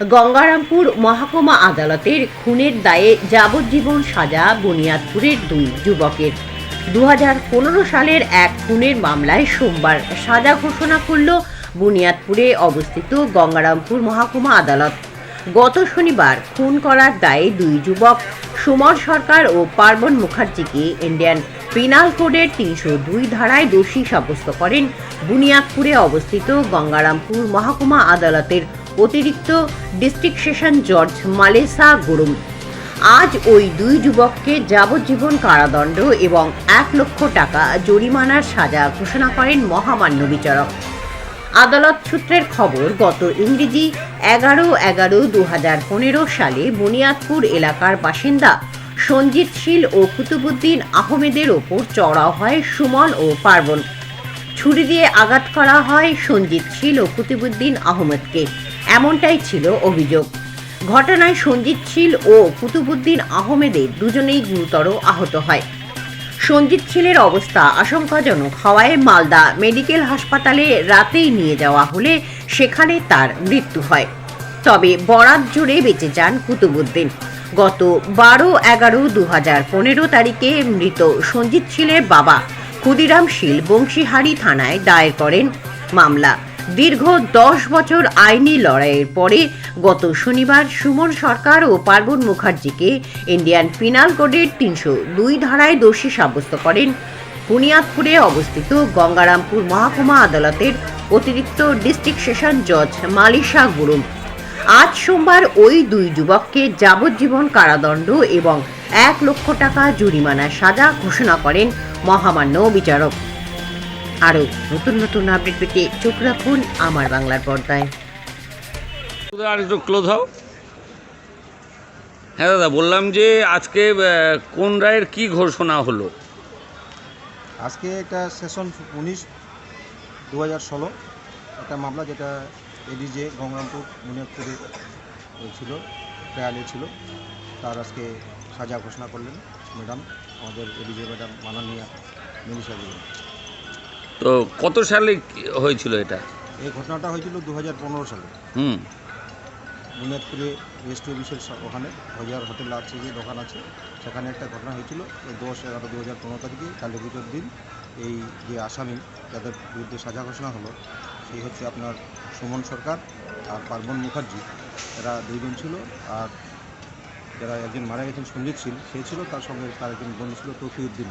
গঙ্গারামপুর মহকুমা আদালতের খুনের দায়ে যাবজ্জীবন সাজা বুনিয়াদপুরের দুই যুবকের। দু হাজার পনেরো সালের এক খুনের মামলায় সোমবার সাজা ঘোষণা করল বুনিয়াদপুরে অবস্থিত গঙ্গারামপুর মহকুমা আদালত। গত শনিবার খুন করার দায়ে দুই যুবক, সুমন সরকার ও পার্বণ মুখার্জিকে ইন্ডিয়ান পিনাল কোডের তিনশো দুই ধারায় দোষী সাব্যস্ত করেন। বুনিয়াদপুরে অবস্থিত গঙ্গারামপুর মহকুমা আদালতের অতিরিক্ত ডিস্ট্রিক্ট সেশন জজ মালেসা গুরুম। আজ ওই দুই যুবককে যাবজ্জীবন কারাদণ্ড এবং এক লক্ষ টাকা জরিমানার সাজা ঘোষণা করেন মহামান্য বিচারক। আদালত সূত্রের খবর, গত ইংরেজি এগারো এগারো দু হাজার পনেরো সালে বুনিয়াদপুর এলাকার বাসিন্দা সঞ্জিত শীল ও কুতুবুদ্দিন আহমেদের ওপর চড়াও হয় সুমন ও পার্বণ। ছুরি দিয়ে আঘাত করা হয় সঞ্জিত শীল ও কুতুবুদ্দিন আহমেদকে। এমনটাই ছিল অভিযোগ। ঘটনায় সঞ্জিত শীল ও কুতুবুদ্দিন আহমেদের দুজনেই গুরুতর আহত হয়। সঞ্জিত শীলের অবস্থা আশঙ্কাজনক হওয়ায় মালদা মেডিকেল হাসপাতালে রাতেই নিয়ে যাওয়া হলে সেখানে তার মৃত্যু হয়। তবে বরাত জুড়ে বেঁচে যান কুতুবুদ্দিন। গত বারো এগারো দু হাজার পনেরো তারিখে মৃত সঞ্জিত শীলের বাবা ক্ষুদিরাম শীল বংশীহারি থানায় দায়ের করেন মামলা। দীর্ঘ দশ বছর আইনি লড়াইয়ের পরে গত শনিবার সুমন সরকার ও পার্বণ মুখার্জিকে ইন্ডিয়ান পিনাল কোডের তিনশো দুই ধারায় দোষী সাব্যস্ত করেন। বুনিয়াদপুরে অবস্থিত গঙ্গারামপুর মহকুমা আদালতের অতিরিক্ত ডিস্ট্রিক্ট সেশন জজ মালিশা গুরুম। আজ সোমবার ওই দুই যুবককে যাবজ্জীবন কারাদণ্ড এবং এক লক্ষ টাকা জরিমানার সাজা ঘোষণা করেন মহামান্য বিচারক। আরও নতুন নতুন আপডেট পেতে চোখ রাখুন আমার বাংলার পর্দায়। আর একটু ক্লোজ হও। হ্যাঁ দাদা বললাম যে আজকে কোন রায়ের কি ঘোষণা হলো? আজকে একটা সেশন উনিশ দু হাজার ষোলো একটা মামলা যেটা এডিজে গঙ্গারামপুর মুনিয়াদপুরে ছিল ট্রায়ালে ছিল। তার আজকে সাজা ঘোষণা করলেন ম্যাডাম আমাদের এডিজে ম্যাডাম মাননীয়া দেবী তো কত সালে হয়েছিল এটা? এই ঘটনাটা হয়েছিল দু হাজার পনেরো সালে। হুম। বুনিয়াদপুরে রেস্টুরেন্ট অফিসের ওখানে হজার হোটেল আছে যে দোকান আছে সেখানে একটা ঘটনা হয়েছিল। এই দশ এগারো দু হাজার পনেরো তারিখে কালী পুজোর দিন এই যে আসামি যাদের বিরুদ্ধে সাজা ঘোষণা হলো সেই হচ্ছে আপনার সুমন সরকার আর পার্বণ মুখার্জি। এরা দুইজন ছিল আর যারা একজন মারা গেছেন সঞ্জিত শীল সে ছিল তার সঙ্গে তার একজন বন্ধু ছিল তৌফিউদ্দিন।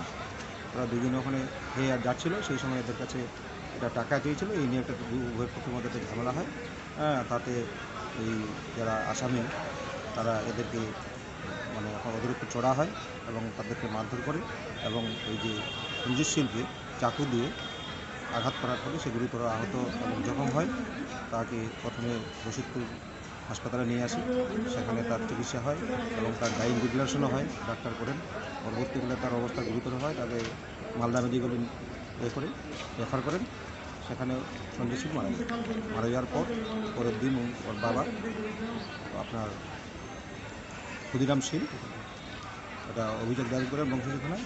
তারা দুজনে ওখানে খেয়ে আর যাচ্ছিল, সেই সময় এদের কাছে এটা টাকা চেয়েছিল। এই নিয়ে একটা উভয় পক্ষের মধ্যে একটা ঝামেলা হয়। হ্যাঁ তাতে এই যারা আসামি, তারা এদেরকে মানে ওদের উপর চড়া হয় এবং তাদেরকে মারধর করে এবং ওই যে সঞ্জিত শীলকে চাকু দিয়ে আঘাত করার ফলে সেগুলি গুরুতর আহত এবং জখম হয়। তাকে প্রথমে রশিদপুর হাসপাতালে নিয়ে আসি। সেখানে তার চিকিৎসা হয় এবং তার ডাইন ডিক্লারেশনও হয়, ডাক্তার করেন। পরবর্তীকালে তার অবস্থা গুরুতর হয়, তাকে মালদা মেডিকেল এ করে রেফার করেন। সেখানে সঞ্জয় সিং মারা যায় মারা যাওয়ার পর, পরের দিন ওর বাবা, আপনার ক্ষুদিরাম সিং, এটা অভিযোগ দায়ের করেন বংশী থানায়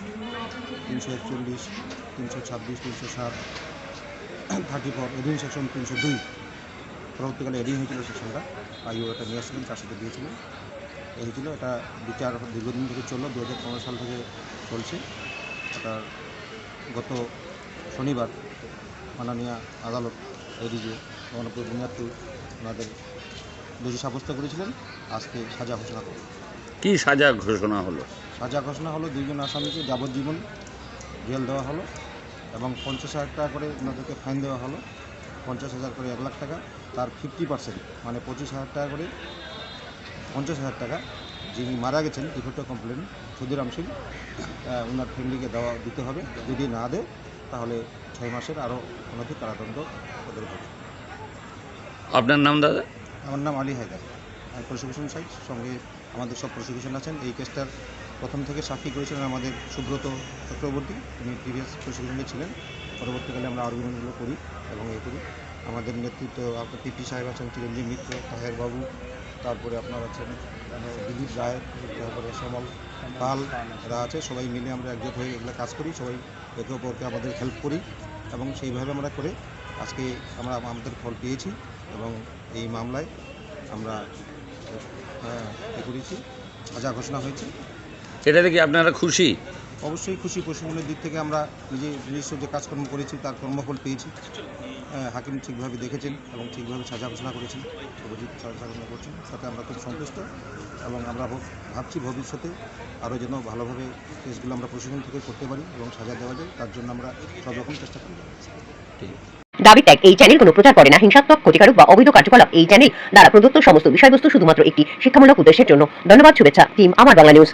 তিনশো একচল্লিশ, তিনশো ছাব্বিশ, তিনশো সাত, থার্টি ফোর এডিং সেকশন তিনশো দুই। পরবর্তীকালে এডিং হয়েছিল সেকশনটা আইও এটা নিয়ে আসছিলেন তার সাথে দিয়েছিলেন এই হয়েছিল এটা বিচার দীর্ঘদিন থেকে চলল দু হাজার পনেরো সাল থেকে চলছে। এটা গত শনিবার মাননীয় আদালত এদিকে গণপুর বুনিয়াদপুর ওনাদের দোষী সাব্যস্ত করেছিলেন আজকে সাজা ঘোষণা করল। কি সাজা ঘোষণা হলো? সাজা ঘোষণা হলো দুইজন আসামিকে যাবজ্জীবন জেল দেওয়া হলো এবং পঞ্চাশ হাজার টাকা করে ওনাদেরকে ফাইন দেওয়া হলো। পঞ্চাশ হাজার করে এক লাখ টাকা তার ফিফটি পার্সেন্ট মানে পঁচিশ হাজার টাকা করে পঞ্চাশ হাজার টাকা যিনি মারা গেছেন ডিফেক্ট কমপ্লেন ক্ষুদিরাম সিং ওনার ফ্যামিলিকে দেওয়া দিতে হবে। যদি না দেয় তাহলে ছয় মাসের আরও অনধিক কারাদণ্ড ওদের হবে। আপনার নাম দাদা? আমার নাম আলী হায়দার। আমি প্রসিকিউশন সাইড সঙ্গে আমাদের সব প্রসিকিউশন আছেন। এই কেসটার প্রথম থেকে সাক্ষী করেছিলেন আমাদের সুব্রত চক্রবর্তী। তিনি প্রিভিয়াস প্রসিকিউশনে ছিলেন। পরবর্তীকালে আমরা আর্গুমেন্টগুলো করি এবং এ করি। আমাদের নেতৃত্ব আপনার পিপি সাহেব আছেন চিরঞ্জীব মিত্র তাহের বাবু তারপরে আপনার আছেন আহ, দিলীপ রায় তারপরে শ্যামল পাল এরা আছে সবাই মিলে আমরা একজোট হয়ে এগুলো কাজ করি সবাই একে অপরকে আমাদের হেল্প করি এবং সেইভাবে আমরা করে আজকে আমরা আমাদের ফল পেয়েছি এবং এই মামলায় আমরা এ করেছি সাজা ঘোষণা হয়েছে। এটাতে কি আপনারা খুশি? অবশ্যই খুশি প্রশাসনের দিক থেকে আমরা নিজে নিজস্ব যে কাজকর্ম করেছি, তার কর্মফল পেয়েছি। হাকিম ঠিকভাবে দেখেছেন এবং ঠিকভাবে সাজা ঘোষণা করেছেন, অভিজিৎ সাজা ঘোষণা করছেন। তাতে আমরা খুব সন্তুষ্ট এবং আমরা ভাবছি ভবিষ্যতে আরও যেন ভালোভাবে কেসগুলো আমরা প্রশাসন থেকে করতে পারি এবং সাজা দেওয়া যায়, তার জন্য আমরা সব রকম চেষ্টা করি দাবি ত্যাগ, এই চ্যানেল কোনো প্রচার করে না। হিংসাত্মক, ক্ষতিকারক বা অবৈধ কার্যকলাপ, এই চ্যানেল দ্বারা প্রদত্ত সমস্ত বিষয়বস্তু শুধুমাত্র একটি শিক্ষামূলক উদ্দেশ্যের জন্য। ধন্যবাদ, শুভেচ্ছা টিম আমার বাংলা নিউজ